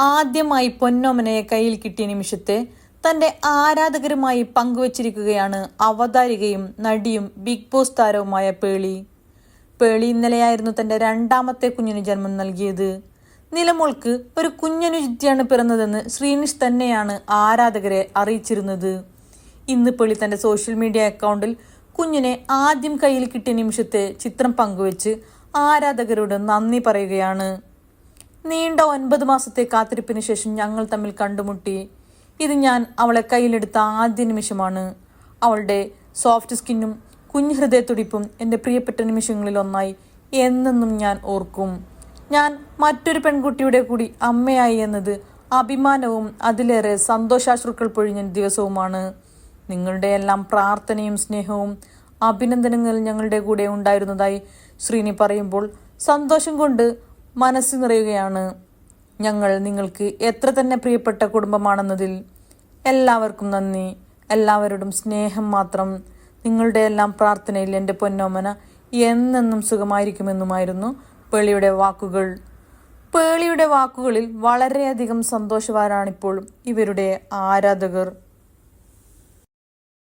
ആദ്യമായി പൊന്നോമനയെ കയ്യിൽ കിട്ടിയ നിമിഷത്തെ തന്റെ ആരാധകരുമായി പങ്കുവച്ചിരിക്കുകയാണ് അവതാരികയും നടിയും ബിഗ് ബോസ് താരവുമായ പേളി. പേളി ഇന്നലെയായിരുന്നു തന്റെ രണ്ടാമത്തെ കുഞ്ഞിന് ജന്മം നൽകിയത്. നിലമോൾക്ക് ഒരു കുഞ്ഞനുജിത്തിയാണ് പിറന്നതെന്ന് ശ്രീനിഷ് തന്നെയാണ് ആരാധകരെ അറിയിച്ചിരുന്നത്. ഇന്ന് പേളി തന്റെ സോഷ്യൽ മീഡിയ അക്കൗണ്ടിൽ കുഞ്ഞിനെ ആദ്യം കയ്യിൽ കിട്ടിയ നിമിഷത്തെ ചിത്രം പങ്കുവച്ച് ആരാധകരോട് നന്ദി പറയുകയാണ്. നീണ്ട ഒൻപത് മാസത്തെ കാത്തിരിപ്പിന് ശേഷം ഞങ്ങൾ തമ്മിൽ കണ്ടുമുട്ടി. ഇത് ഞാൻ അവളെ കയ്യിലെടുത്ത ആദ്യ നിമിഷമാണ്. അവളുടെ സോഫ്റ്റ് സ്കിന്നും കുഞ്ഞു ഹൃദയത്തുടിപ്പും എന്റെ പ്രിയപ്പെട്ട നിമിഷങ്ങളിൽ ഒന്നായി എന്നെന്നും ഞാൻ ഓർക്കും. ഞാൻ മറ്റൊരു പെൺകുട്ടിയുടെ കൂടി അമ്മയായി എന്നത് അഭിമാനവും അതിലേറെ സന്തോഷാശ്രുക്കൾ പൊഴിഞ്ഞ ദിവസവുമാണ്. നിങ്ങളുടെ എല്ലാം പ്രാർത്ഥനയും സ്നേഹവും അഭിനന്ദനങ്ങൾ ഞങ്ങളുടെ കൂടെ ഉണ്ടായിരുന്നതായി ശ്രീനി പറയുമ്പോൾ സന്തോഷം കൊണ്ട് മനസ്സ് നിറയുകയാണ്. ഞങ്ങൾ നിങ്ങൾക്ക് എത്ര തന്നെ പ്രിയപ്പെട്ട കുടുംബമാണെന്നതിൽ എല്ലാവർക്കും നന്ദി. എല്ലാവരോടും സ്നേഹം മാത്രം. നിങ്ങളുടെ എല്ലാം പ്രാർത്ഥനയിൽ എന്റെ പൊന്നോമന എന്നെന്നും സുഖമായിരിക്കുമെന്നുമായിരുന്നു പേളിയുടെ വാക്കുകൾ. പേളിയുടെ വാക്കുകളിൽ വളരെയധികം സന്തോഷവാരാണിപ്പോൾ ഇവരുടെ ആരാധകർ.